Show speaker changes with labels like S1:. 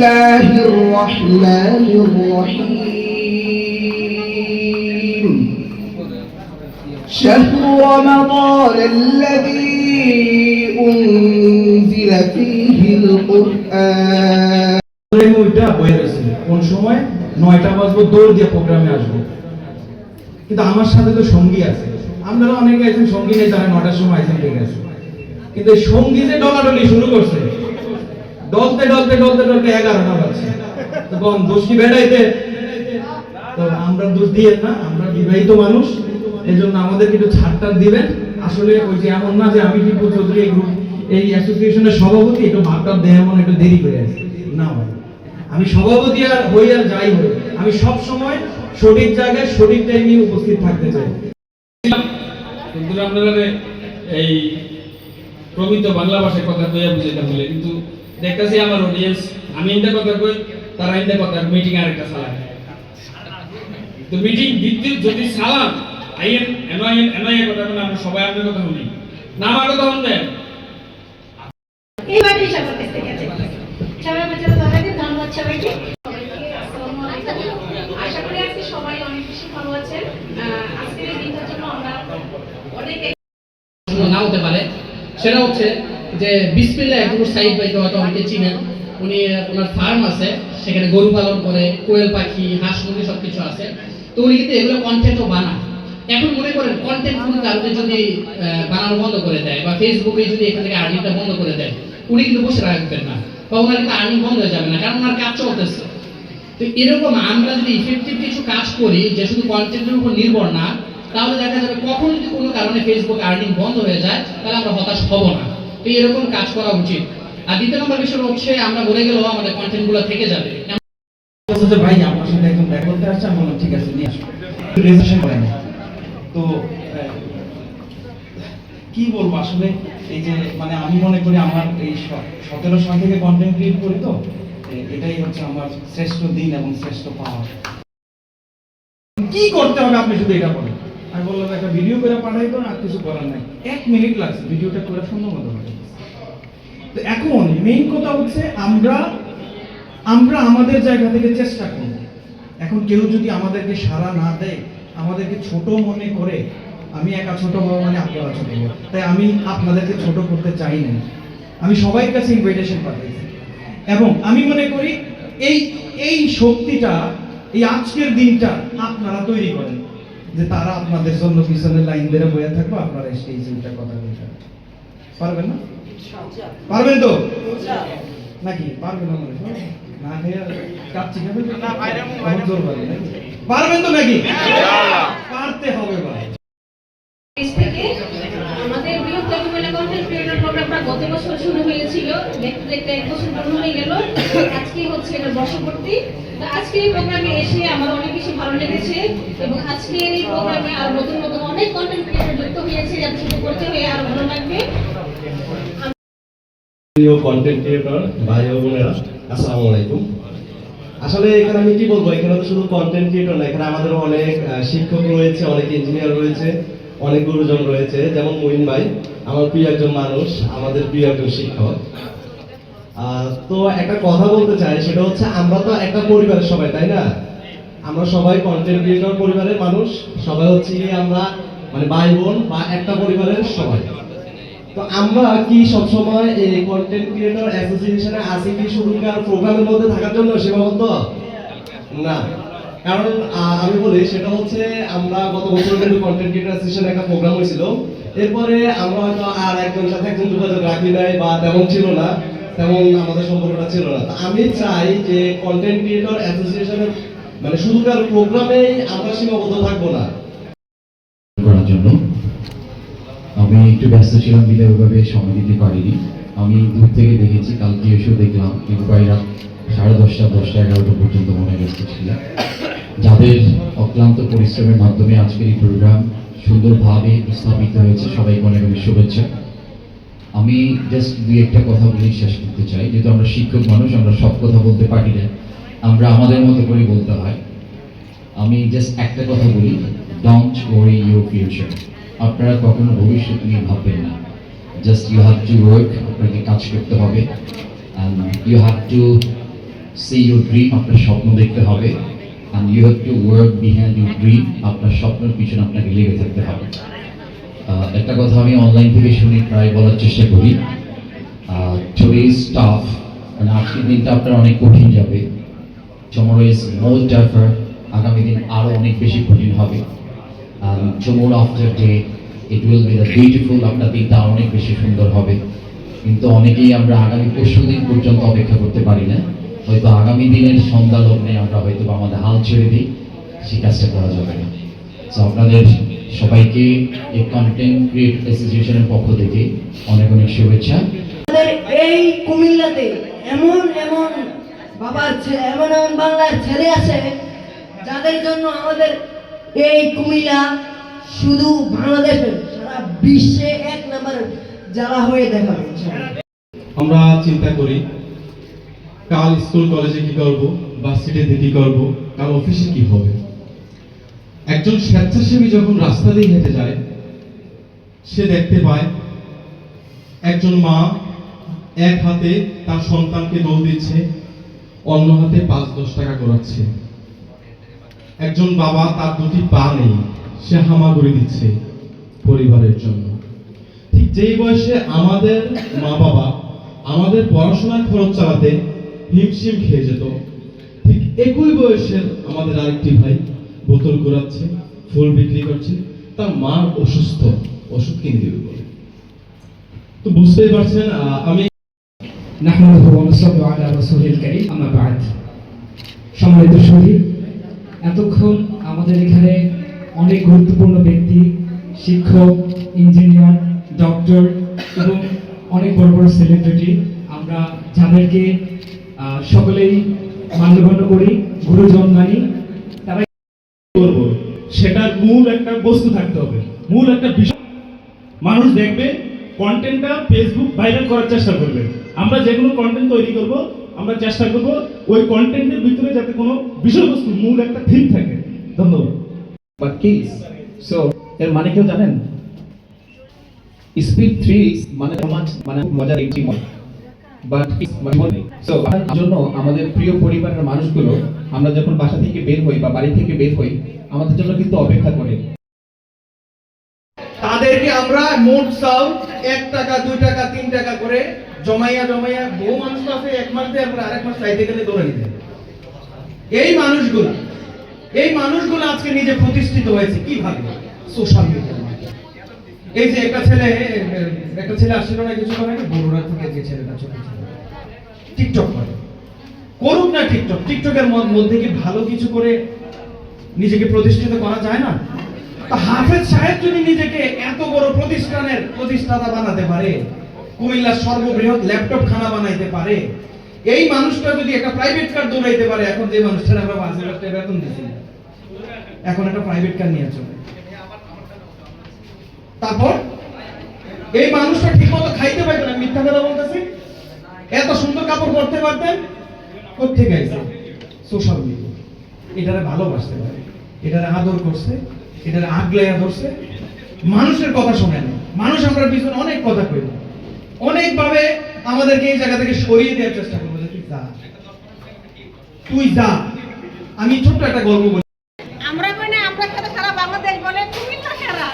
S1: الله الرحمن الرحيم شهر رمضان الذي أنزل فيه القرآن
S2: এই ওইটা বয়ে রয়েছে কোন সময় নয়টা বাজবো দৌড় দিয়ে প্রোগ্রামে আসবো কিন্তু আমার সাথে তো সঙ্গী আছে আপনারা অনেকে আছেন সঙ্গী নেই তারা নটার সময় আইসেন ঠিক আছে কিন্তু এই সঙ্গী যে ডলাডলি শুরু করছে ডলতে ডলতে ডলতে ডলতে এগারোটা বাজছে তখন দোষ কি বেড়াইতে তো আমরা দোষ দিয়ে না, আমরা বিবাহিত মানুষ এই জন্য আমাদেরকে একটু ছাড়টা দিবেন। আসলে ওই যে এমন না যে আমি টিপু চৌধুরী এই গ্রুপ এই অ্যাসোসিয়েশনের সভাপতি, একটু ভাবটা দেহ এমন একটু দেরি করে আছে। না ভাই, আমি সভাপতি আর হই আর যাই হই আমি সব সময় সঠিক জায়গায় সঠিক টাইমে উপস্থিত থাকতে চাই।
S3: কিন্তু আপনারা এই প্রমিত বাংলা ভাষায় কথা কইয়া বুঝাইতে বলে, কিন্তু দেখতেছি আমার অডিয়েন্স আমি ইন্দা কথা কই তারা ইন্দা কথা মিটিং আর একটা চালায় তো মিটিং বিদ্যুৎ যদি চালান আইএন এনআইএন এনআইএ কথা বলে আমরা সবাই আপনার কথা শুনি। না আমার কথা শুনবেন
S4: এইভাবেই সবার কাছ থেকে আছে। সবাই বাচ্চারা সবাইকে ধন্যবাদ সবাইকে। আশা করি আজকে সবাই অনেক বেশি ভালো আছেন। আজকের এই দিনটার জন্য আমরা অনেক
S5: না হতে পারে সেটা হচ্ছে যে বিসমিল্লাহ একজন সাইদ ভাইকে হয়তো অনেকে চিনেন। উনি ওনার ফার্ম আছে, সেখানে গরু পালন করে, কোয়েল পাখি, হাঁস মুরগি সব কিছু আছে। তো উনি কিন্তু এগুলো কন্টেন্টও বানান এখন মনে করেন কন্টেন্ট কোনো কারণে যদি বানানো বন্ধ করে দেয় বা ফেসবুকে যদি এখান থেকে আর্নিংটা বন্ধ করে দেয়, উনি কিন্তু বসে রাখবেন না বা ওনার কিন্তু আর্নিং বন্ধ হয়ে যাবে না, কারণ ওনার কাজ চলতেছে। তো এরকম আমরা যদি ইফেক্টিভ কিছু কাজ করি, যে শুধু কন্টেন্টের উপর নির্ভর না, তাহলে দেখা যাবে কখন যদি কোনো কারণে ফেসবুক আর্নিং বন্ধ হয়ে যায়, তাহলে আমরা হতাশ হব না। তো এরকম কাজ করা উচিত। আর দ্বিতীয় নম্বর বিষয় হচ্ছে, আমরা বলে গেলেও আমাদের কন্টেন্টগুলো থেকে যাবে।
S2: ভাই আপনার সাথে একদম করতে আসছে, আমি ঠিক আছে, নিয়ে আসো। রেজিস্ট্রেশন করেন তো কি বলব, আসলে এই যে মানে আমি মনে করি, আমার এই সতেরো সাল থেকে কন্টেন্ট ক্রিয়েট করি তো এটাই হচ্ছে আমার শ্রেষ্ঠ দিন এবং শ্রেষ্ঠ পাওয়া। কি করতে হবে আপনি শুধু এটা বলেন? আমি বললাম, একটা ভিডিও করে পাঠাই তো, আর কিছু করার নাই। এক মিনিট লাগছে ভিডিওটা করে সুন্দর মতো তো এখন মেইন কথা হচ্ছে, আমরা আমরা আমাদের জায়গা থেকে চেষ্টা করব। এখন কেউ যদি আমাদেরকে সাড়া না দেয়, আমাদেরকে ছোট মনে করে, আমি একা ছোট হব মানে আপনারা ছোট হব। তাই আমি আপনাদেরকে ছোট করতে চাই না। আমি সবাই কাছে ইনভাইটেশন পাঠাইছি। এবং আমি মনে করি, এই এই শক্তিটা, এই আজকের দিনটা আপনারা তৈরি করেন। যে তারা আপনাদের জন্য পিছনের লাইন ধরে বয়ে থাকব আপনারা স্টেজে উঠে কথা বলতে পারবেন। না? পারবেন তো? নাকি? পারবেন না মনে না খেয়ে কাচ্চি খাবেন না বাইরে জোর পারবেন নাকি? পারবেন তো নাকি? পারতে হবে ভাই।
S4: আমাদের বৃহত্তম মেলা কন্টেন্ট ক্রিয়েটর প্রোগ্রামটা গত বছর শুরু হয়েছিল। দেখতে দেখতে এক বছর পূর্ণ হয়ে গেল। আজকে হচ্ছে এটা বর্ষপূর্তি।
S6: আসসালামু আলাইকুম। আসলে এখানে আমি কি বলব? এখানে তো শুধু কন্টেন্ট ক্রিয়েটর না, এখানে আমাদের অনেক শিক্ষক রয়েছে, অনেক ইঞ্জিনিয়ার রয়েছে, অনেক গুরুজন রয়েছে। যেমন মুইন ভাই, আমার প্রিয় একজন মানুষ, আমাদের প্রিয় একজন শিক্ষক। তো একটা কথা বলতে চাই, সেটা হচ্ছে আমরা তো একটা পরিবারের সবাই, তাই না? আমরা সবাই কন্টেন্ট ক্রিয়েটর পরিবারের মানুষ, সবাই হচ্ছে আমরা মানে ভাই বোন বা একটা পরিবারের সবাই। তো আমরা কি সবসময় এই কন্টেন্ট ক্রিয়েটর অ্যাসোসিয়েশনে আছি কি শুধুকার প্রোগ্রামের মধ্যে থাকার জন্য সীমাবদ্ধ না। কারণ আমি বলি, সেটা হচ্ছে আমরা গত বছর কিন্তু কন্টেন্ট ক্রিয়েটর অ্যাসোসিয়েশনে একটা প্রোগ্রাম হয়েছিল। এরপরে আমরা হয়তো আর একজন সাথে একজন যোগাযোগ রাখি নাই বা তেমন ছিল না। তেমন আমাদের সম্পর্কটা ছিল না। আমি চাই যে কন্টেন্ট ক্রিয়েটর অ্যাসোসিয়েশনের মানে শুধু শুধুকার প্রোগ্রামেই আমরা সীমাবদ্ধ থাকব না।
S7: করার জন্য। আমি একটু ব্যস্ত ছিলাম বিলে ওইভাবে সময় দিতে পারিনি। আমি দূর থেকে দেখেছি, কালকে এসেও দেখলাম সাড়ে দশটা দশটা এগারোটা পর্যন্ত মনে ব্যস্ত যাদের অক্লান্ত পরিশ্রমের মাধ্যমে আজকের এই প্রোগ্রাম সুন্দরভাবে স্থাপিত হয়েছে, সবাইকে অনেক অনেক শুভেচ্ছা। আমি জাস্ট দুই একটা কথা বলে, শেষ করতে চাই। যেহেতু আমরা শিক্ষক মানুষ, আমরা সব কথা বলতে পারি না, আমরা আমাদের মতো করে বলতে হয়। আমি জাস্ট একটা কথা বলি ডোন্ট ওয়ারি ইউর ফিউচার আপনারা কখনো ভবিষ্যৎ নিয়ে ভাববেন না। Just you have to work আপনাকে কাজ করতে হবে। You have to see your dream আপনার স্বপ্ন দেখতে হবে। And you have to work behind your dream আপনার স্বপ্নের পিছনে আপনাকে লেগে থাকতে হবে। একটা কথা আমি অনলাইন থেকে শুনি প্রায় বলার চেষ্টা করি। টুডে স্টাফ মানে আজকের দিনটা আপনার অনেক কঠিন যাবে। টুমোরো ইজ মোর টাফার আগামী দিন আরও অনেক বেশি কঠিন হবে। And tomorrow after day, it will be beautiful আপনার দিনটা অনেক বেশি সুন্দর হবে। কিন্তু অনেকেই আমরা আগামী পরশু দিন পর্যন্ত অপেক্ষা করতে পারি না। হয়তো আগামী দিনের সন্ধ্যা লগ্নে আমরা হয়তো বা আমাদের হাল ছেড়ে দিই, সেই কাজটা করা যাবে না। সো আপনাদের সবাইকে এই কন্টেন্ট ক্রিয়েট অ্যাসোসিয়েশনের পক্ষ থেকে অনেক অনেক শুভেচ্ছা।
S8: আমাদের এই কুমিল্লাতে এমন এমন বাবার ছেলে এমন এমন বাংলার ছেলে আছে যাদের জন্য আমাদের এই কুমিল্লা শুধু বাংলাদেশের সারা বিশ্বে এক নম্বর জ্বালা হয়ে দেখাবে
S9: আমরা চিন্তা করি কাল স্কুল কলেজে কি করব ভার্সিটিতে কি করব কাল অফিসে কি হবে? একজন স্বেচ্ছাসেবী যখন রাস্তা দিয়ে হেঁটে যায়, সে দেখতে পায় একজন মা এক হাতে তার সন্তানকে দোল দিচ্ছে, অন্য হাতে পাঁচ দশ টাকা করাচ্ছে একজন বাবা তার দুটি পা নেই, সে হামাগুড়ি দিচ্ছে পরিবারের জন্য। ঠিক যেই বয়সে আমাদের মা বাবা আমাদের পড়াশোনার খরচ চালাতে হিমশিম খেয়ে যেত, ঠিক একই বয়সের আমাদের আরেকটি ভাই বোতল ঘোরাচ্ছে, ফুল বিক্রি করছে, তার মা অসুস্থ, ওষুধ কিনে দেবে বলে। তো বুঝতেই পারছেন আমি
S10: সম্মানিত এতক্ষণ আমাদের এখানে অনেক গুরুত্বপূর্ণ ব্যক্তি, শিক্ষক, ইঞ্জিনিয়ার, ডক্টর এবং অনেক বড় বড় সেলিব্রিটি আমরা যাদেরকে সকলেই মান্যগণ্য করি, গুরুজন মানি।
S9: করব, সেটার মূল একটা বস্তু থাকতে হবে। মূল একটা বিষয় মানুষ দেখবে কন্টেন্টটা ফেসবুক ভাইরাল করার চেষ্টা করবে। আমরা যে কোনো কন্টেন্ট তৈরি করব, আমরা চেষ্টা করব ওই কন্টেন্টের ভিতরে যাতে কোনো বিষয়বস্তু, মূল একটা থিম থাকে। ধন্যবাদ।
S11: বাট কিস সো এর মানে কেউ জানেন? স্পিড থ্রি মানে মানে মজার একটি মত জন্য আমাদের প্রিয় পরিবারের মানুষগুলো, আমরা যখন বাসা থেকে বের হই বা বাড়ি থেকে বের হই, আমাদের জন্য কিন্তু অপেক্ষা করে।
S2: তাদেরকে আমরা মোট চাল এক টাকা, দুই টাকা, তিন টাকা করে জমাইয়া জমাইয়া বহু মানুষ আছে, এক মাস দিয়ে আমরা আরেক মাস চাইতে গেলে নিতে এই মানুষগুলো এই মানুষগুলো আজকে নিজে প্রতিষ্ঠিত হয়েছে কীভাবে? সোশ্যাল মিডিয়া এই যে একটা ছেলে একটা ছেলে আসছিল না কিছু করে বড়রা থেকে যে ছেলেটা ছোট টিকটক করে। করুক না টিকটক, টিকটকের মধ্যে কি ভালো কিছু করে নিজেকে প্রতিষ্ঠিত করা যায় না? হাফেজ সাহেব যদি নিজেকে এত বড় প্রতিষ্ঠানের প্রতিষ্ঠাতা বানাতে পারে কুমিল্লার সর্ববৃহৎ ল্যাপটপ খানা বানাইতে পারে, এই মানুষটা যদি একটা প্রাইভেট কার দৌড়াইতে পারে, এখন যে মানুষটা আমরা পাঁচ হাজার টাকা বেতন দিচ্ছি এখন একটা প্রাইভেট কার নিয়ে চলে। তারপর এই মানুষটা ঠিক মতো খাইতে পারতো না, মিথ্যা কথা বলতেছি। এত সুন্দর কাপড় পরতে পারতেন কোথেকে আইছে? সোশ্যাল মিডিয়া এটারে ভালোবাসতে পারে, এটারে আদর করছে, এটারে আগলাইয়া ধরছে। মানুষের কথা শোনে না। মানুষ আমরা পিছনে অনেক কথা কই। অনেক ভাবে আমাদেরকে এই জায়গা থেকে সরিয়ে দেওয়ার চেষ্টা করব তুই যা। তুই যা। আমি ছোট্ট একটা গল্প বলি।
S4: আমরা মানে আমরা সারা বাংলাদেশ বলে কুমিল্লা সারা।